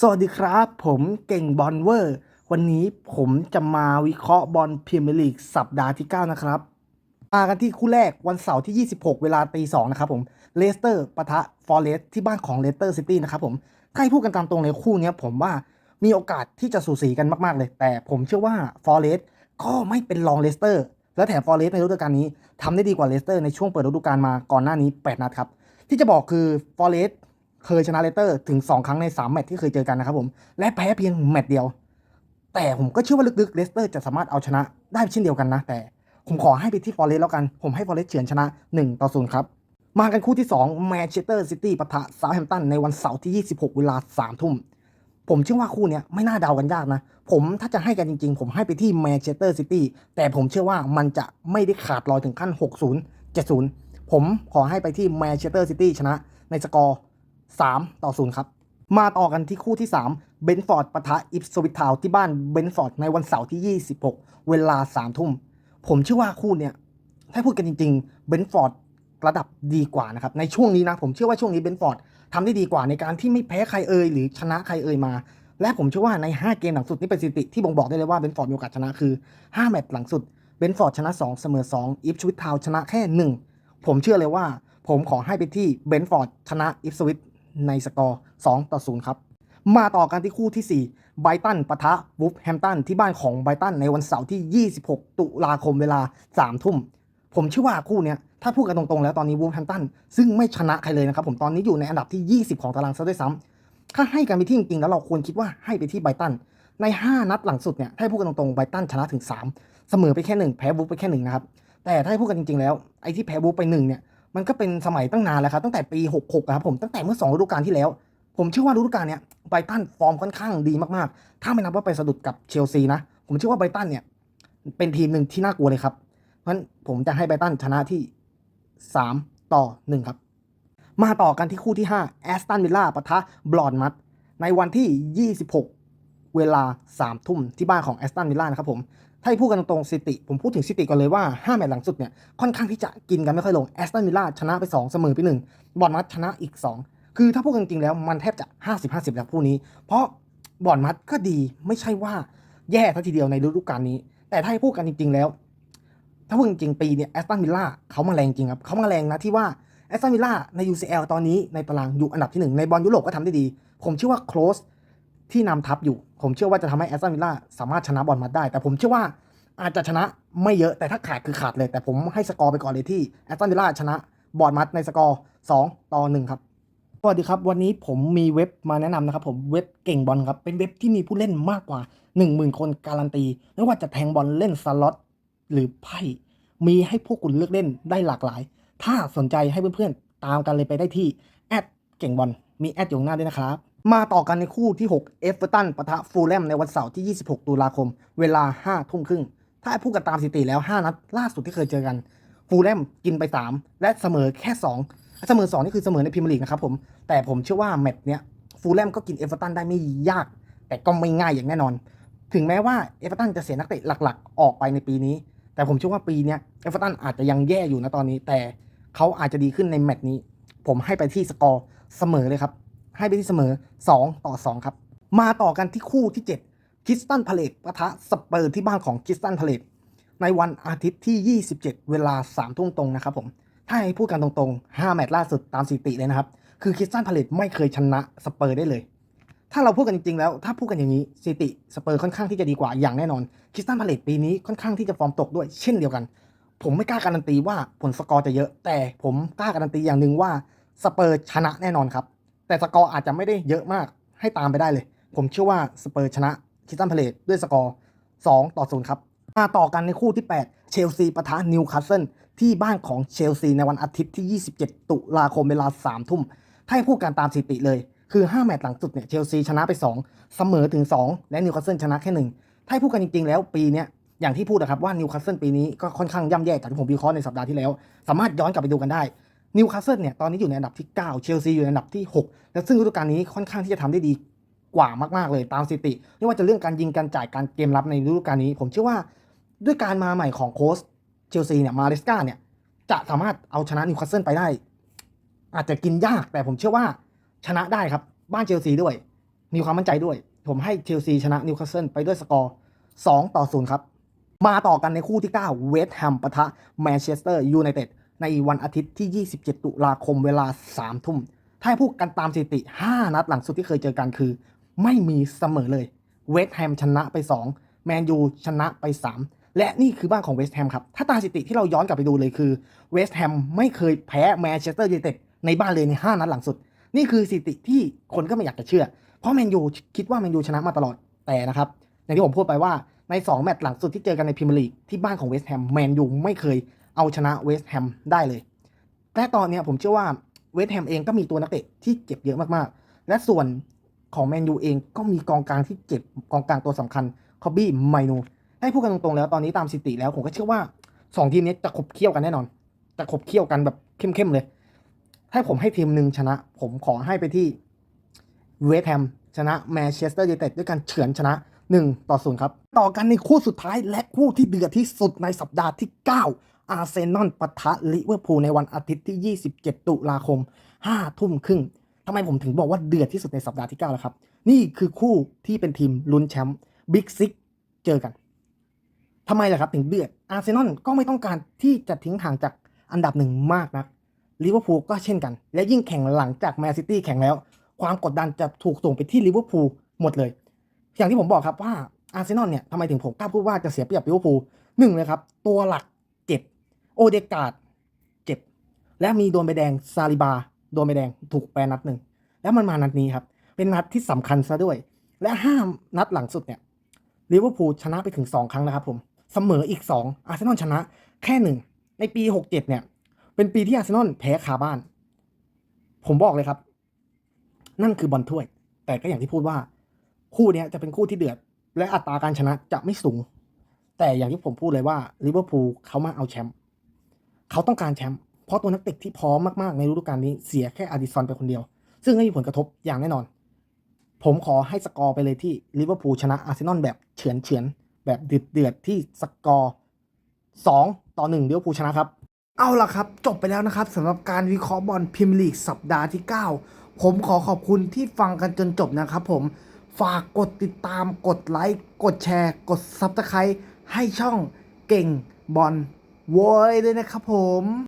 สวัสดีครับ ผมเก่งบอลเวอร์ วันนี้ผมจะมาวิเคราะห์บอลพรีเมียร์ลีกสัปดาห์ที่ 9 นะครับ มากันที่คู่แรกวันเสาร์ที่ 26 เวลาตี2นะครับผมเลสเตอร์ปะทะฟอร์เรสที่บ้านของเลสเตอร์ซิตี้นะครับผมถ้าให้พูดกันตามตรงในคู่นี้ผมว่ามีโอกาสที่จะสูสีกันมากๆเลย แต่ผมเชื่อว่าฟอร์เรสก็ไม่เป็นรองเลสเตอร์และแถมฟอร์เรสในฤดูกาลนี้ทำได้ดีกว่าเลสเตอร์ในช่วงเปิดฤดูกาลมาก่อนหน้านี้ 8 นัดครับที่จะบอกคือฟอร์เรส เคยชนะเลสเตอร์ถึง 2 ครั้งใน 3 แมตช์ที่เคยเจอกันนะครับผม และแพ้เพียงแมตช์เดียว แต่ผมก็เชื่อว่าลึกๆเลสเตอร์จะสามารถเอาชนะได้เช่นเดียวกันนะ แต่ผมขอให้ไปที่ฟอร์เรสแล้วกัน ผมให้ฟอร์เรสเฉือนชนะ 1 ต่อ 0 ครับ มากันคู่ที่2แมนเชสเตอร์ซิตี้ปะทะเซาท์แฮมป์ตันในวันเสาร์ที่ 26 เวลา 3 ทุ่ม ผมเชื่อว่าคู่นี้ไม่น่าเดากันยากนะ ผมถ้าจะให้กันจริง ๆ ผมให้ไปที่แมนเชสเตอร์ซิตี้แต่ผมเชื่อว่ามันจะไม่ได้ขาดลอยถึงขั้น 60 70 ผมขอให้ไปที่แมนเชสเตอร์ซิตี้ชนะในสกอร์ 3 ต่อ 0 ครับ มาต่อกันที่คู่ที่ 3 เบนฟอร์ดปะทะอิฟสวิททาวที่บ้านเบนฟอร์ดในวันเสาร์ที่ 26 เวลา 3 ทุ่ม ผมเชื่อว่าคู่เนี้ยถ้าพูดกันจริงๆเบนฟอร์ดระดับดีกว่านะครับ ในช่วงนี้นะ ผมเชื่อว่าช่วงนี้เบนฟอร์ดทำได้ดีกว่าในการที่ไม่แพ้ใครเอ่ยหรือชนะใครเอ่ยมา และผมเชื่อว่าใน 5 เกมหลังสุดนี่เป็นสถิติที่บ่งบอกได้เลยว่าเบนฟอร์ดมีโอกาสชนะคือ 5 แมตช์หลังสุดเบนฟอร์ดชนะ 2 เสมอ 2 อิฟสวิททาวชนะแค่ 1 ผมเชื่อเลยว่า ผมขอให้ไปที่เบนฟอร์ดชนะอิฟสวิท ในสกอร์ 2 ต่อ 0 ครับ มาต่อกันที่คู่ที่ 4 ไบตันปะทะวูฟแฮมตันที่บ้านของไบตันในวันเสาร์ที่ 26 ตุลาคมเวลา 3 ทุ่ม ผมเชื่อว่าคู่นี้ถ้าพูดกันตรงๆ แล้วตอนนี้วูฟแฮมตันซึ่งไม่ชนะใครเลยนะครับผมตอนนี้อยู่ในอันดับที่ 20 ของตารางซะด้วยซ้ำถ้าให้กันไปที่จริงๆแล้วเราควรคิดว่าให้ไปที่ไบตันใน 5 นัดหลังสุดเนี่ยถ้าให้พูดกันตรงๆไบตันชนะถึง 3 เสมอไปแค่ 1 แพ้วูฟไปแค่1นะครับแต่ถ้าให้พูดกันจริงๆแล้วไอ้ที่แพ้วูฟไป1เนี่ย มันก็เป็นสมัยตั้งนานแล้วครับ ตั้งแต่ปี 66ครับผมตั้งแต่เมื่อ2ฤดูกาลที่แล้ว ผมเชื่อว่าฤดูกาลเนี้ยไบรตันฟอร์มค่อนข้างดีมากๆ ถ้าไม่นับว่าไปสะดุดกับเชลซีนะ ผมเชื่อว่าไบรตันเนี่ยเป็นทีมหนึ่งที่น่ากลัวเลยครับเพราะฉะนั้นผมจะให้ไบรตันชนะที่ 3 ต่อ 1 ครับ มาต่อกันที่คู่ที่5แอสตันวิลล่าปะทะบลอนมัดในวันที่ 26 เวลา 3 ทุ่มที่บ้านของแอสตันวิลล่านะครับผม ถ้าให้พูดกันตรงๆซิติ ผมพูดถึงซิติก่อนเลยว่า 5 แมตช์หลังสุดเนี่ย ค่อนข้างที่จะกินกันไม่ค่อยลงแอสตันวิลล่าชนะไป 2 เสมอไป1บอลมัดชนะอีก 2 คือถ้าพูดกันจริงๆแล้วมันแทบจะ 50-50 แล้วคู่นี้ เพราะบอลมัดก็ดีไม่ใช่ว่าแย่ทัทีเดียวในฤดูกาลนี้ แต่ถ้าให้พูดกันจริง ๆ แล้ว ถ้าพูดจริงๆปีเนี่ยแอสตันวิลล่าเขามาแรงจริงครับเขามาแรงนะที่ว่าแอสตันวิลล่าใน UCL ตอนนี้ในตารางอยู่อันดับที่ 1 ในบอลยุโรปก็ทำได้ดี ผมเชื่อว่าโคลส ที่นำทัพอยู่ ผมเชื่อว่าจะทำให้แอสตันวิลล่าสามารถชนะบอลมัดได้ แต่ผมเชื่อว่าอาจจะชนะไม่เยอะแต่ถ้าขาดคือขาดเลย แต่ผมให้สกอร์ไปก่อนเลยที่แอสตันวิลล่าชนะบอลมัดในสกอร์ 2 ต่อ 1 ครับสวัสดีครับ วันนี้ผมมีเว็บมาแนะนำนะครับผมเว็บเก่งบอลครับ เป็นเว็บที่มีผู้เล่นมากกว่า 10,000 คนการันตี ไม่ว่าจะแทงบอลเล่นสล็อตหรือไพ่ มีให้พวกคุณเลือกเล่นได้หลากหลาย ถ้าสนใจให้เพื่อนๆ ตามกันเลยไปได้ที่แอดเก่งบอลมีแอดอยู่หน้าด้วยนะครับ มาต่อกันในคู่ที่ 6 เอฟเวอร์ตันปะทะฟูลแลมในวันเสาร์ที่ 26 ตุลาคม เวลา 5 ทุ่มครึ่ง ถ้าพูดกันตามสถิติแล้ว 5 นัดล่าสุดที่เคยเจอกัน ฟูลแลมกินไป 3 และเสมอแค่ 2 เสมอ 2 นี่คือเสมอในพรีเมียร์ลีกนะครับผม แต่ผมเชื่อว่าแมตช์เนี้ยฟูลแลมก็กินเอฟเวอร์ตันได้ไม่ยาก แต่ก็ไม่ง่ายอย่างแน่นอน ถึงแม้ว่าเอฟเวอร์ตันจะเสียนักเตะหลักๆ ออกไปในปีนี้ แต่ผมเชื่อว่าปีนี้เอฟเวอร์ตันอาจจะยังแย่อยู่นะตอนนี้ แต่เขาอาจจะดีขึ้นในแมตช์นี้ ผมให้ไปที่สกอร์เสมอเลยครับ ให้ไปที่เสมอ 2 ต่อ 2 ครับ มาต่อกันที่คู่ที่ 7 คิสตันพาเลตปะทะสเปอร์ที่บ้านของคิสตันพาเลตในวันอาทิตย์ที่ 27 เวลา3ทุ่มตรงนะครับผมถ้าให้พูดกันตรงๆ 5 แมตช์ล่าสุดตามสถิติเลยนะครับ คือคิสตันพาเลตไม่เคยชนะสเปอร์ได้เลย ถ้าเราพูดกันจริงๆแล้ว ถ้าพูดกันอย่างนี้สถิติสเปอร์ค่อนข้างที่จะดีกว่าอย่างแน่นอนคิสตันพาเลตปีนี้ค่อนข้างที่จะฟอร์มตกด้วยเช่นเดียวกัน ผมไม่กล้าการันตีว่าผลสกอร์จะเยอะ แต่ผมกล้าการันตีอย่างหนึ่งว่าสเปอร์ชนะแน่นอนครับ แต่สกอร์อาจจะไม่ได้เยอะมากให้ตามไปได้เลย ผมเชื่อว่าสเปอร์ชนะคิสตันพาเลตด้วยสกอร์ 2 ต่อ 0 ครับ มาต่อกันในคู่ที่ 8 เชลซีปะทะนิวคาสเซิลที่บ้านของเชลซีในวันอาทิตย์ที่ 27 ตุลาคมเวลา 3 ทุ่ม ถ้าให้พูดการตามสถิติเลย คือ 5 แมตช์หลังสุดเนี่ยเชลซีชนะไป 2 เสมอถึง 2 และนิวคาสเซิลชนะแค่ 1 ถ้าให้พูดกันจริง ๆ แล้วปีเนี้ยอย่างที่พูดนะครับว่านิวคาสเซิลปีนี้ก็ค่อนข้างย่ำแย่จากที่ผมวิเคราะห์ในสัปดาห์ที่แล้ว สามารถย้อนกลับไปดูกันได้ นิวคาสเซิลเนี่ยตอนนี้อยู่ในอันดับที่ 9 เชลซีอยู่ในอันดับที่ 6 และซึ่งฤดูกาลนี้ค่อนข้างที่จะทำได้ดีกว่ามากๆเลยตามสถิติ ไม่ว่าจะเรื่องการยิงการจ่ายการเกมรับในฤดูกาลนี้ ผมเชื่อว่าด้วยการมาใหม่ของโค้ชเชลซีเนี่ยมาเลสกาเนี่ยจะสามารถเอาชนะนิวคาสเซิลไปได้ อาจจะกินยากแต่ผมเชื่อว่าชนะได้ครับบ้านเชลซีด้วย มีความมั่นใจด้วย ผมให้เชลซีชนะนิวคาสเซิลไปด้วยสกอร์ 2 ต่อ 0 ครับ มาต่อกันในคู่ที่ 9 เวสต์แฮมปะทะแมนเชสเตอร์ยูไนเต็ด ในวันอาทิตย์ที่ 27 ตุลาคมเวลา 3 ทุ่ม ถ้าพูดกันตามสถิติ 5 นัดหลังสุดที่เคยเจอกันคือ ไม่มีเสมอเลย เวสต์แฮมชนะไป 2 แมนยูชนะไป 3 และนี่คือบ้านของเวสต์แฮมครับ ถ้าตามสถิติที่เราย้อนกลับไปดูเลยคือ เวสต์แฮมไม่เคยแพ้แมนเชสเตอร์ยูไนเต็ดในบ้านเลยใน 5 นัดหลังสุด นี่คือสถิติที่คนก็ไม่อยากจะเชื่อ เพราะแมนยูคิดว่าแมนยูชนะมาตลอด แต่นะครับอย่างที่ผมพูดไปว่าใน 2 แมตช์หลังสุดที่เจอกันในพรีเมียร์ลีกที่บ้านของเวสต์แฮมแมนยูไม่เคย เอาชนะเวสต์แฮมได้เลยและตอนนี้ผมเชื่อว่าเวสต์แฮมเองก็มีตัวนักเตะที่เจ็บเยอะมากๆ และส่วนของแมนยูเองก็มีกองกลางที่เจ็บกองกลางตัวสำคัญคอบบี้ไมนูให้พูดกันตรงๆแล้วตอนนี้ตามสถิติแล้วผมก็เชื่อว่าสองทีมนี้จะขบเคี่ยวกันแน่นอน จะขบเคี่ยวกันแบบเข้มๆเลยถ้าผมให้ทีมหนึ่งชนะ ผมขอให้ไปที่เวสต์แฮมชนะแมนเชสเตอร์ยูไนเต็ดด้วยการเฉือนชนะ 1 ต่อ 0 ครับ ต่อกันในคู่สุดท้ายและคู่ที่เดือดที่สุดในสัปดาห์ที่ 9 อาร์เซนอลปะทะลิเวอร์พูลในวันอาทิตย์ที่ 27 ตุลาคม 5 ทุ่มครึ่งทำไมผมถึงบอกว่าเดือดที่สุดในสัปดาห์ที่ 9 แล้วครับ นี่คือคู่ที่เป็นทีมลุ้นแชมป์บิ๊กซิกเจอกันทำไมล่ะครับถึงเดือดอาร์เซนอลก็ไม่ต้องการที่จะทิ้งห่างจากอันดับหนึ่งมากนักลิเวอร์พูลก็เช่นกัน และยิ่งแข่งหลังจากแมนซิตี้แข่งแล้ว ความกดดันจะถูกส่งไปที่ลิเวอร์พูลหมดเลย อย่างที่ผมบอกครับว่าอาร์เซนอลเนี่ยทำไมถึงผมกล้าพูดว่าจะเสียเปรียบลิเวอร์พูลหนึ่งเลยครับ ตัวหลัก โอเดกาดเจ็บ และมีโดนใบแดงซาลิบา โดนใบแดงถูกแปรนัดหนึ่ง แล้วมันมานัดนี้ครับ เป็นนัดที่สำคัญซะด้วย และห้ามนัดหลังสุดเนี่ยลิเวอร์พูลชนะไปถึง 2 ครั้งนะครับผม เสมออีก 2 อาร์เซนอลชนะแค่หนึ่ง ในปี 67 เนี่ย เป็นปีที่อาร์เซนอลแพ้คาบ้าน ผมบอกเลยครับ นั่นคือบอลถ้วย แต่ก็อย่างที่พูดว่า คู่นี้จะเป็นคู่ที่เดือด และอัตราการชนะจะไม่สูง แต่อย่างที่ผมพูดเลยว่าลิเวอร์พูลเขามาเอาแชมป์ เขาต้องการแชมป์เพราะตัวนักเตะที่พร้อมมากๆในฤดูกาลนี้เสียแค่อดิสันไปคนเดียว ซึ่งไม่มีผลกระทบอย่างแน่นอน ผมขอให้สกอร์ไปเลยที่ลิเวอร์พูลชนะอาร์เซนอลแบบเฉือนเฉือนๆแบบเดือดเดือดๆที่สกอร์2ต่อ1ลิเวอร์พูลชนะครับเอาล่ะครับ จบไปแล้วนะครับสำหรับการวิเคราะห์บอลพรีเมียร์ลีกสัปดาห์ที่ 9 ผมขอขอบคุณที่ฟังกันจนจบนะครับผมฝากกดติดตามกดไลค์กดแชร์ กดซับสไครต์ให้ช่องเก่งบอล โวยด้วยนะครับผม